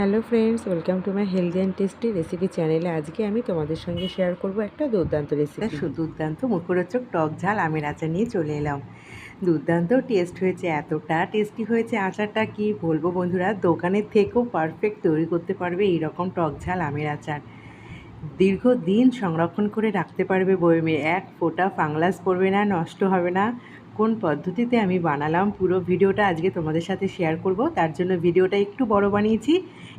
Hello friends, welcome to my healthy and tasty recipe চ্যানেলে আজকে আমি তোমাদের সঙ্গে শেয়ার করব একটা দুর্দান্ত রেসিপি। দুর্দান্ত মুখরোচক টক ঝাল আমের আচার নিয়ে চলে এলাম। দুর্দান্ত টেস্ট হয়েছে, এতটা টেস্টি হয়েছে, আচারটা কি বলব বন্ধুরা, দোকানের থেকেও পারফেক্ট তৈরি করতে পারবে এইরকম টক ঝাল আমের আচার। দীর্ঘদিন সংরক্ষণ করে রাখতে পারবে বয়মে, এক ফোঁটা ফাংলাস পড়বে না, নষ্ট হবে না। কোন পদ্ধতিতে আমি বানালাম পুরো ভিডিওটা আজকে তোমাদের সাথে শেয়ার করব। তার জন্য ভিডিওটা একটু বড় বানিয়েছি।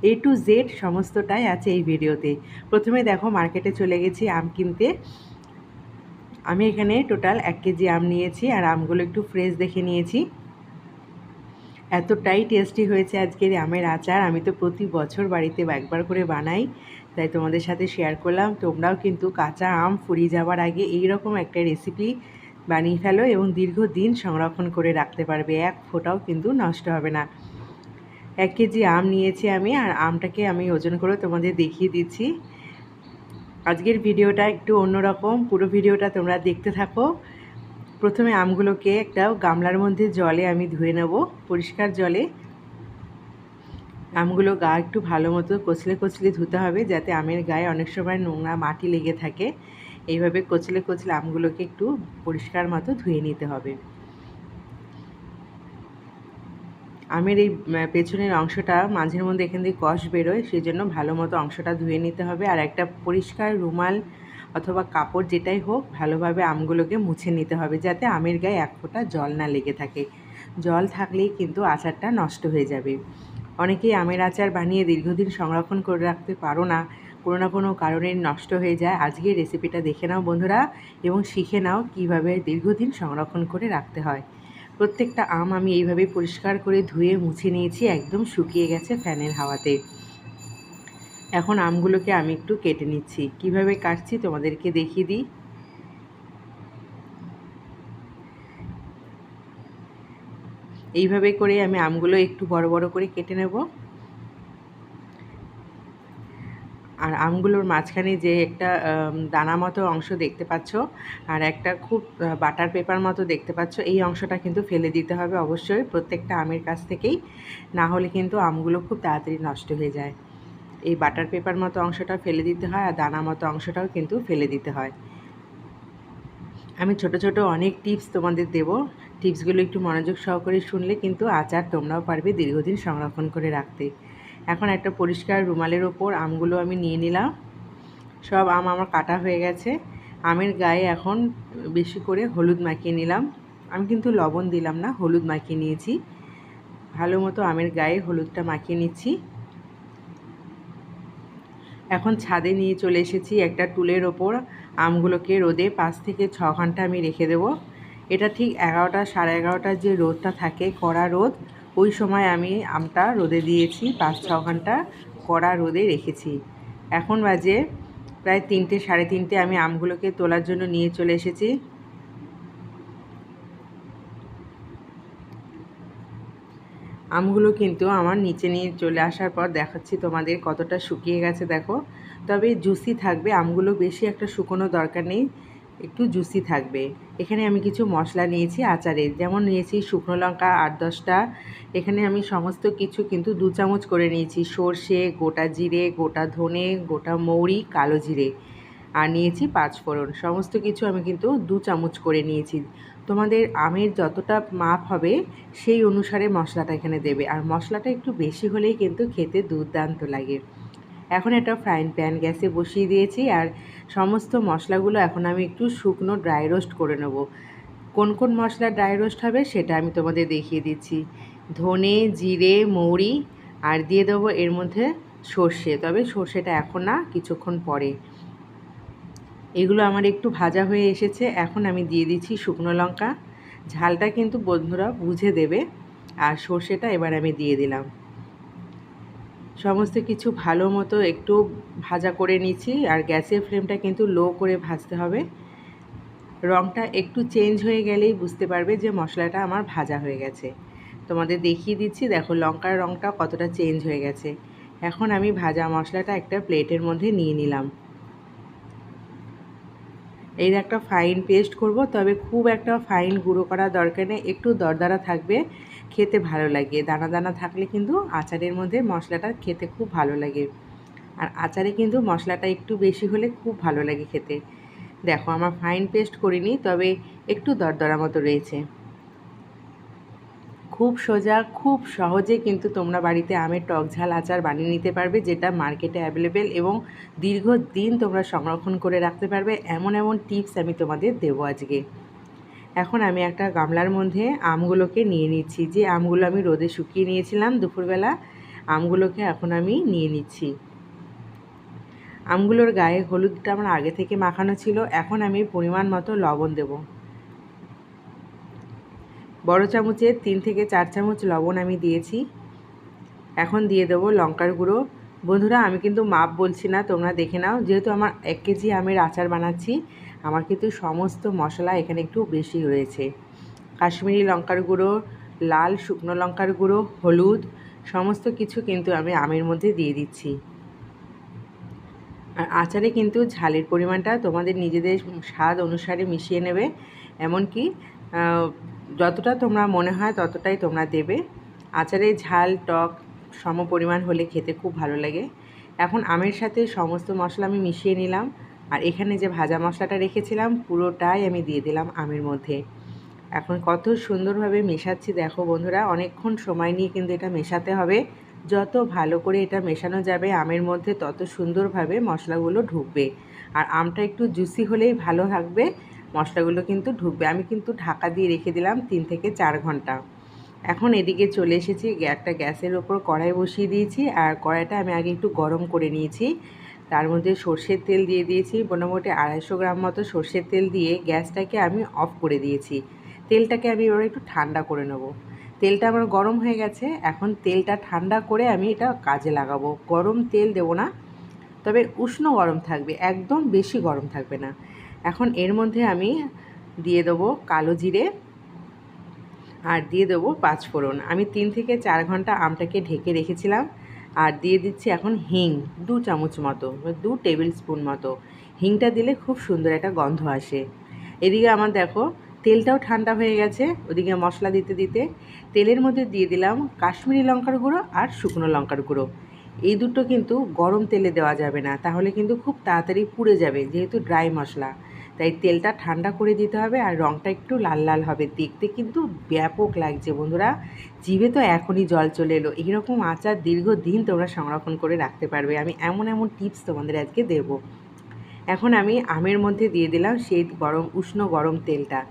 এ টু জেড সমস্তটাই আছে এই ভিডিওতে। প্রথমে দেখো মার্কেটে চলে গেছি আম কিনতে। আমি এখানে টোটাল এক কেজি আম নিয়েছি আর আমগুলো একটু ফ্রেশ দেখে নিয়েছি। এতটাই টেস্টি হয়েছে আজকের আমের আচার। আমি তো প্রতি বছর বাড়িতে একবার করে বানাই, তাই তোমাদের সাথে শেয়ার করলাম। তোমরাও কিন্তু কাঁচা আম ফুরিয়ে যাওয়ার আগে এই রকম একটা রেসিপি বানিয়ে ফেলো এবং দীর্ঘদিন সংরক্ষণ করে রাখতে পারবে। এক ফোঁটাও কিন্তু নষ্ট হবে না। এক কেজি আম নিয়েছি আমি আর আমটাকে আমি ওজন করে তোমাদের দেখিয়ে দিচ্ছি। আজকের ভিডিওটা একটু অন্যরকম। পুরো ভিডিওটা তোমরা দেখতে থাকো। প্রথমে আমগুলোকে একটা গামলার মধ্যে জলে আমি ধুয়ে নেব, পরিষ্কার জলে। আমগুলো গা একটু ভালো মতো কচলে কচলে ধুতে হবে যাতে আমের গায়ে অনেক সময় নোংরা মাটি লেগে থাকে। এইভাবে কচলে কচলে আমগুলোকে একটু পরিষ্কার মতো ধুয়ে নিতে হবে। আমের এই পেছনের অংশটা মাঝের মধ্যে এখান থেকে কষ বেরোয় সেই জন্য ভালো মতো অংশটা ধুয়ে নিতে হবে। আর একটা পরিষ্কার রুমাল অথবা কাপড় যেটাই হোক, ভালোভাবে আমগুলোকে মুছে নিতে হবে যাতে আমের গায়ে এক ফোঁটা জল না লেগে থাকে। জল থাকলেই কিন্তু আচারটা নষ্ট হয়ে যাবে। অনেকেই আমের আচার বানিয়ে দীর্ঘদিন সংরক্ষণ করে রাখতে পারো না। কোনো না কোনো কারণে নষ্ট হয়ে যায়। আজকে রেসিপিটা দেখে নাও বন্ধুরা এবং শিখে নাও কীভাবে দীর্ঘদিন সংরক্ষণ করে রাখতে হয়। প্রত্যেকটা আম আমি এইভাবে পরিষ্কার করে ধুয়ে মুছে নিয়েছি, একদম শুকিয়ে গেছে ফ্যানের হাওয়াতে। এখন আমগুলোকে আমি একটু কেটে নিচ্ছি। কীভাবে কাটছি তোমাদেরকে দেখিয়ে দিই। এইভাবে করে আমি আমগুলো একটু বড় বড় করে কেটে নেব। আর আমগুলোর মাঝখানে যে একটা দানা মতো অংশ দেখতে পাচ্ছ আর একটা খুব বাটার পেপার মতো দেখতে পাচ্ছ, এই অংশটা কিন্তু ফেলে দিতে হবে অবশ্যই প্রত্যেকটা আমের কাছ থেকেই। না হলে কিন্তু আমগুলো খুব তাড়াতাড়ি নষ্ট হয়ে যায়। এই বাটার পেপার মতো অংশটা ফেলে দিতে হয় আর দানা মতো অংশটাও কিন্তু ফেলে দিতে হয়। আমি ছোট ছোট অনেক টিপস তোমাদের দেব। টিপসগুলো একটু মনোযোগ সহকারে শুনলে কিন্তু আচার তোমরাও পারবে দীর্ঘদিন সংরক্ষণ করে রাখতে। এখন একটা পরিষ্কার রুমালের ওপর আমগুলো আমি নিয়ে নিলাম। সব আম আমার কাটা হয়ে গেছে। আমের গায়ে এখন বেশি করে হলুদ মাখিয়ে নিলাম। আমি কিন্তু লবণ দিলাম না, হলুদ মাখিয়ে নিয়েছি। ভালো মতো আমের গায়ে হলুদটা মাখিয়ে নিচ্ছি। এখন ছাদে নিয়ে চলে এসেছি একটা টুলের ওপর। আমগুলোকে রোদে পাঁচ থেকে ছ ঘণ্টা আমি রেখে দেব। এটা ঠিক এগারোটা সাড়ে এগারোটার যে রোদটা থাকে, কড়া রোদ ওই সময় আমি আমটা রোদে দিয়েছি, পাঁচ ছ ঘণ্টা কড়া রোদে রেখেছি। এখন বাজে প্রায় তিনটে, সাড়ে তিনটে, আমি আমগুলোকে তোলার জন্য নিয়ে চলে এসেছি। আমগুলো কিন্তু আমার নিচে নিয়ে চলে আসার পর দেখাচ্ছি তোমাদের কতটা শুকিয়ে গেছে, দেখো। তবে জুসি থাকবে, আমগুলো বেশি একটা শুকোনো দরকার নেই। একটু জুসি থাকবে। এখানে আমি কিছু মশলা নিয়েছি আচারের যেমন নিয়েছি শুকনো লঙ্কা আট দশটা। এখানে আমি সমস্ত কিছু কিন্তু দু চামচ করে নিয়েছি। সর্ষে, গোটা জিরে, গোটা ধনে, গোটা মৌরি, কালো জিরে। আর নিয়েছি পাঁচ ফোড়ন। সমস্ত কিছু আমি কিন্তু দু চামচ করে নিয়েছি। তোমাদের আমের যতটা মাপ হবে, সেই অনুসারে মশলাটা এখানে দেবে। আর মশলাটা একটু বেশি হলেই কিন্তু খেতে দুর্দান্ত লাগে। এখন একটা ফ্রাইং প্যান গ্যাসে বসিয়ে দিয়েছি আর সমস্ত মশলাগুলো এখন আমি একটু শুকনো ড্রাই রোস্ট করে নেব। কোন কোন মশলা ড্রাই রোস্ট হবে সেটা আমি তোমাদের দেখিয়ে দিচ্ছি। ধনে, জিরে, মৌরি আর দিয়ে দেবো এর মধ্যে সর্ষে, তবে সর্ষেটা এখন না, কিছুক্ষণ পরে। এগুলো আমার একটু ভাজা হয়ে এসেছে, এখন আমি দিয়ে দিচ্ছি শুকনো লঙ্কা। ঝালটা কিন্তু বন্ধুরা বুঝে দেবে। আর সর্ষেটা এবার আমি দিয়ে দিলাম। সমস্ত কিছু ভালো মতো একটু ভাজা করে নিচ্ছি আর গ্যাসের ফ্লেমটা কিন্তু লো করে ভাজতে হবে। রঙটা একটু চেঞ্জ হয়ে গেলেই বুঝতে পারবে যে মশলাটা আমার ভাজা হয়ে গেছে। তোমাদের দেখিয়ে দিচ্ছি, দেখো লঙ্কার রঙটা কতটা চেঞ্জ হয়ে গেছে। এখন আমি ভাজা মশলাটা একটা প্লেটের মধ্যে নিয়ে নিলাম। এর একটা ফাইন পেস্ট করব, তবে খুব একটা ফাইন গুঁড়ো করা দরকার নেই, একটু দরদারা থাকবে। খেতে ভালো লাগে। দানা দানা থাকলে কিন্তু আচারের মধ্যে মশলাটা খেতে খুব ভালো লাগে। আর আচারে কিন্তু মশলাটা একটু বেশি হলে খুব ভালো লাগে খেতে। দেখো, আমার ফাইন পেস্ট করিনি, তবে একটু দরদরা মতো রয়েছে। খুব সোজা, খুব সহজে কিন্তু তোমরা বাড়িতে আমের টক ঝাল আচার বানিয়ে নিতে পারবে, যেটা মার্কেটে অ্যাভেলেবেল এবং দীর্ঘদিন তোমরা সংরক্ষণ করে রাখতে পারবে। এমন এমন টিপস আমি তোমাদের দেবো আজকে। এখন আমি একটা গামলার মধ্যে আমগুলোকে নিয়ে নিচ্ছি। যে আমগুলো আমি রোদে শুকিয়ে নিয়েছিলাম দুপুরবেলা, আমগুলোকে এখন আমি নিয়ে নিচ্ছি। আমগুলোর গায়ে হলুদটা আমার আগে থেকে মাখানো ছিল, এখন আমি পরিমাণ মতো লবণ দেব। বড় চামচের তিন থেকে চার চামচ লবণ আমি দিয়েছি। এখন দিয়ে দেবো লঙ্কার গুঁড়ো। বন্ধুরা, আমি কিন্তু মাপ বলছি না, তোমরা দেখে নাও। যেহেতু আমার এক কেজি আমের আচার বানাচ্ছি আমার কিন্তু সমস্ত মশলা এখানে একটু বেশি রয়েছে। কাশ্মীরি লঙ্কার গুঁড়ো, লাল শুকনো লঙ্কার গুঁড়ো, হলুদ, সমস্ত কিছু কিন্তু আমি আমের মধ্যে দিয়ে দিচ্ছি। আর আচারে কিন্তু ঝালের পরিমাণটা তোমাদের নিজেদের স্বাদ অনুসারে মিশিয়ে নেবে। এমনকি যতটা তোমরা মনে হয় ততটাই তোমরা দেবে। আচারে ঝাল, টক সম পরিমাণ হলে খেতে খুব ভালো লাগে। এখন আমের সাথে সমস্ত মশলা আমি মিশিয়ে নিলাম। আর এখানে যে ভাজা মশলাটা রেখেছিলাম, পুরোটাই আমি দিয়ে দিলাম আমের মধ্যে। এখন কত সুন্দরভাবে মেশাচ্ছি দেখো বন্ধুরা, অনেকক্ষণ সময় নিয়ে কিন্তু এটা মেশাতে হবে। যত ভালো করে এটা মেশানো যাবে আমের মধ্যে, তত সুন্দরভাবে মশলাগুলো ঢুকবে। আর আমটা একটু জুসি হলেই ভালো থাকবে, মশলাগুলো কিন্তু ঢুকবে। আমি কিন্তু ঢাকা দিয়ে রেখে দিলাম তিন থেকে চার ঘণ্টা। এখন এদিকে চলে এসেছি, একটা গ্যাসের ওপর কড়াই বসিয়ে দিয়েছি। আর কড়াইটা আমি আগে একটু গরম করে নিয়েছি। তার মধ্যে সর্ষের তেল দিয়ে দিয়েছি, মোটামুটি আড়াইশো গ্রাম মতো সর্ষের তেল দিয়ে গ্যাসটাকে আমি অফ করে দিয়েছি। তেলটাকে আমি এবার একটু ঠান্ডা করে নেব। তেলটা আমার গরম হয়ে গেছে, এখন তেলটা ঠান্ডা করে আমি এটা কাজে লাগাবো। গরম তেল দেবো না, তবে উষ্ণ গরম থাকবে, একদম বেশি গরম থাকবে না। এখন এর মধ্যে আমি দিয়ে দেবো কালো জিরে আর দিয়ে দেবো পাঁচফোড়ন। আমি তিন থেকে চার ঘণ্টা আমটাকে ঢেকে রেখেছিলাম আর দিয়ে দিচ্ছি এখন হিং, দু চামচ মতো দু টেবিল স্পুন মতো। হিংটা দিলে খুব সুন্দর একটা গন্ধ আসে। এদিকে আমার দেখো, তেলটাও ঠান্ডা হয়ে গেছে, ওদিকে মশলা দিতে দিতে। তেলের মধ্যে দিয়ে দিলাম কাশ্মীরি লঙ্কার গুঁড়ো আর শুকনো লঙ্কার গুঁড়ো। এই দুটো কিন্তু গরম তেলে দেওয়া যাবে না, তাহলে কিন্তু খুব তাড়াতাড়ি পুড়ে যাবে, যেহেতু ড্রাই মশলা। তাই তেলটা ঠান্ডা করে দিতে হবে আর রঙটা একটু লাল লাল হবে। দেখতে কিন্তু ব্যাপক লাগছে বন্ধুরা। জিভে তো এখনই জল চলে এলো। এইরকম আচার দীর্ঘদিন তোমরা সংরক্ষণ করে রাখতে পারবে। আমি এমন এমন টিপস তোমাদের আজকে দেব। এখন আমি আমের মধ্যে দিয়ে দিলাম সেই গরম, উষ্ণ গরম তেলটা।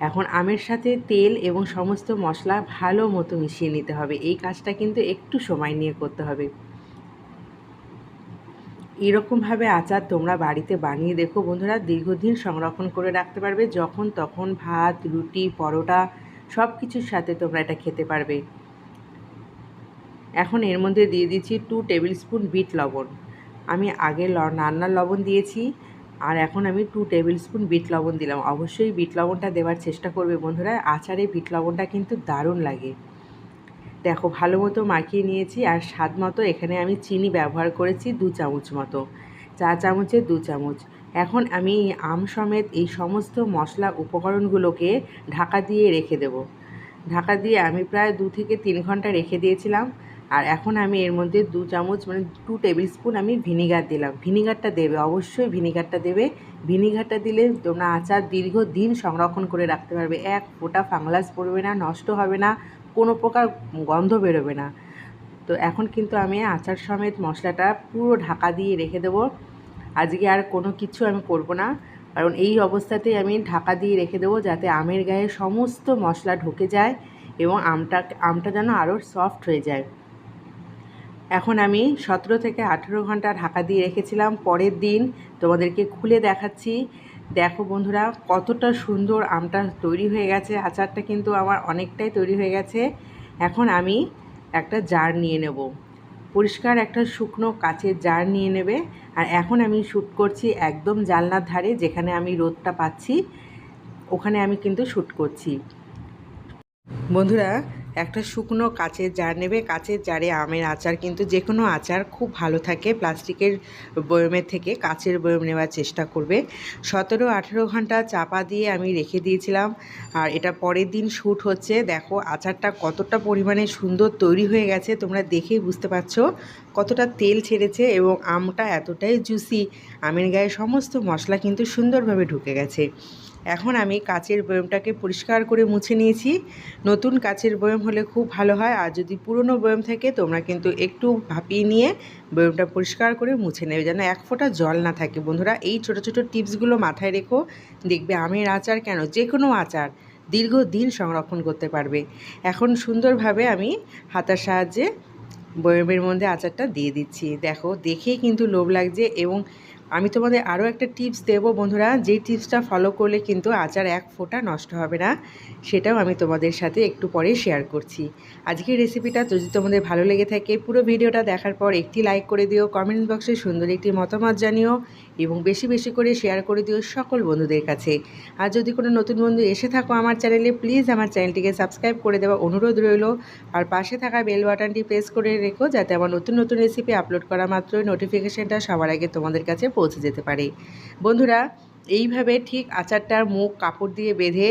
এখন আমের সাথে তেল এবং সমস্ত মশলা ভালো মতো মিশিয়ে নিতে হবে। এই কাজটা কিন্তু একটু সময় নিয়ে করতে হবে। এরকমভাবে আচার তোমরা বাড়িতে বানিয়ে দেখো বন্ধুরা, দীর্ঘদিন সংরক্ষণ করে রাখতে পারবে, যখন তখন ভাত, রুটি, পরোটা সব কিছুর সাথে তোমরা এটা খেতে পারবে। এখন এর মধ্যে দিয়ে দিচ্ছি টু টেবিল স্পুন বিট লবণ। আমি আগে রান্নার লবণ দিয়েছি, আর এখন আমি টু টেবিল স্পুন বিট লবণ দিলাম। অবশ্যই বিট লবণটা দেওয়ার চেষ্টা করবে বন্ধুরা, আচারে বিট লবণটা কিন্তু দারুণ লাগে। দেখো, ভালো মতো মাখিয়ে নিয়েছি আর স্বাদ মতো এখানে আমি চিনি ব্যবহার করেছি দু চামচ মতো। চা চামচের দু চামচ। এখন আমি আম সমেত এই সমস্ত মশলা উপকরণগুলোকে ঢাকা দিয়ে রেখে দেব। ঢাকা দিয়ে আমি প্রায় দু থেকে তিন ঘণ্টা রেখে দিয়েছিলাম আর এখন আমি এর মধ্যে দু চামচ মানে টু টেবিল স্পুন আমি ভিনিগার দিলাম। ভিনিগারটা দেবে, অবশ্যই ভিনিগারটা দেবে। ভিনিগারটা দিলে তোমরা আচার দীর্ঘদিন সংরক্ষণ করে রাখতে পারবে। এক ফোঁটা ফাংলাস পড়বে না, নষ্ট হবে না কোনো প্রকার গন্ধ বেরোবে না। তো এখন কিন্তু আমি আচার সমেত মশলাটা পুরো ঢাকা দিয়ে রেখে দেবো। আজকে আর কোনো কিছু আমি করব না। কারণ এই অবস্থাতেই আমি ঢাকা দিয়ে রেখে দেবো যাতে আমের গায়ে সমস্ত মশলা ঢুকে যায় এবং আমটা আমটা যেন আরও সফট হয়ে যায়। এখন আমি সতেরো থেকে আঠেরো ঘণ্টা ঢাকা দিয়ে রেখেছিলাম। পরের দিন তোমাদেরকে খুলে দেখাচ্ছি। দেখো বন্ধুরা, কতটা সুন্দর আমটা তৈরি হয়ে গেছে। আচারটা কিন্তু আমার অনেকটাই তৈরি হয়ে গেছে। এখন আমি একটা জার নিয়ে নেব। পরিষ্কার একটা শুকনো কাচের জার নিয়ে নেবে। আর এখন আমি শ্যুট করছি একদম জালনার ধারে, যেখানে আমি রোদটা পাচ্ছি, ওখানে আমি কিন্তু শ্যুট করছি। বন্ধুরা একটা শুকনো কাচের জার নেবে। কাচের জারে আমের আচার কিন্তু যে কোনো আচার খুব ভালো থাকে। প্লাস্টিকের বয়মের থেকে কাচের বয়ম নেওয়ার চেষ্টা করবে। সতেরো আঠেরো ঘণ্টা চাপা দিয়ে আমি রেখে দিয়েছিলাম। আর এটা পরের দিন শ্যুট হচ্ছে। দেখো, আচারটা কতটা পরিমাণে সুন্দর তৈরি হয়ে গেছে। তোমরা দেখেই বুঝতে পারছ কতটা তেল ছেড়েছে এবং আমটা এতটাই জুসি আমের গায়ে সমস্ত মশলা কিন্তু সুন্দরভাবে ঢুকে গেছে। এখন আমি কাচের বয়মটাকে পরিষ্কার করে মুছে নিয়েছি। নতুন কাচের বয়ম হলে খুব ভালো হয়। আর যদি পুরনো বয়ম থাকে, তোমরা কিন্তু একটু ভাপিয়ে নিয়ে বয়মটা পরিষ্কার করে মুছে নেবে, যেন এক ফোঁটা জল না থাকে। বন্ধুরা, এই ছোটো ছোটো টিপসগুলো মাথায় রেখো। দেখবে আমের আচার কেন? যে কোনো আচার দীর্ঘদিন সংরক্ষণ করতে পারবে। এখন সুন্দরভাবে আমি হাতার সাহায্যে বয়মের মধ্যে আচারটা দিয়ে দিচ্ছি। দেখো দেখেই কিন্তু লোভ লাগছে এবং আমি তোমাদের আরও একটা টিপস দেব বন্ধুরা, যেই টিপসটা ফলো করলে কিন্তু আচার এক ফোঁটা নষ্ট হবে না, সেটাও আমি তোমাদের সাথে একটু পরে শেয়ার করছি। আজকের রেসিপিটা যদি তোমাদের ভালো লেগে থাকে, পুরো ভিডিওটা দেখার পর একটি লাইক করে দিও, কমেন্ট বক্সে সুন্দর একটি মতামত জানিও এবং বেশি বেশি করে শেয়ার করে দিও সকল বন্ধুদের কাছে। আর যদি কোনো নতুন বন্ধু এসে থাকো আমার চ্যানেলে প্লিজ আমার চ্যানেলটিকে সাবস্ক্রাইব করে দেওয়া অনুরোধ রইল। আর পাশে থাকা বেল বাটনটি প্রেস করে রেখো যাতে আমার নতুন নতুন রেসিপি আপলোড করা মাত্রই নোটিফিকেশানটা সবার আগে তোমাদের কাছে পৌঁছে যেতে পারে। বন্ধুরা, এইভাবে ঠিক আচারটার মুখ কাপড় দিয়ে বেঁধে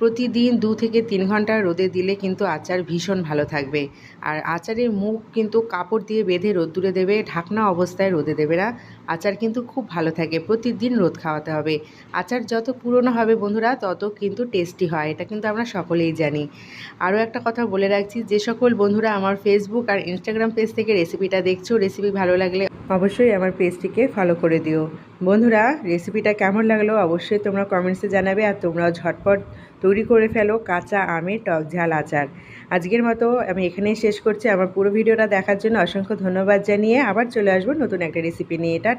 প্রতিদিন দু থেকে তিন ঘণ্টা রোদে দিলে কিন্তু আচার ভীষণ ভালো থাকবে। আর আচারের মুখ কিন্তু কাপড় দিয়ে বেঁধে রোদ্দুরে দেবে, ঢাকনা অবস্থায় রোদে দেবে না। আচার কিন্তু খুব ভালো থাকে, প্রতিদিন রোদ খাওয়াতে হবে। আচার যত পুরনো হবে বন্ধুরা, তত কিন্তু টেস্টি হয়, এটা কিন্তু আমরা সকলেই জানি। আরও একটা কথা বলে রাখছি, যে সকল বন্ধুরা আমার ফেসবুক আর ইনস্টাগ্রাম পেজ থেকে রেসিপিটা দেখছ রেসিপি ভালো লাগলে অবশ্যই আমার পেজটিকে ফলো করে দিও। বন্ধুরা রেসিপিটা কেমন লাগল অবশ্যই তোমরা কমেন্টসে জানাবে আর তোমরাও ঝটপট তৈরি করে ফেলো কাঁচা আমের টক ঝাল আচার। আজকের মতো আমি এখানেই শেষ করছি। আমার পুরো ভিডিওটা দেখার জন্য অসংখ্য ধন্যবাদ জানিয়ে আবার চলে আসব নতুন একটা রেসিপি নিয়ে। এটা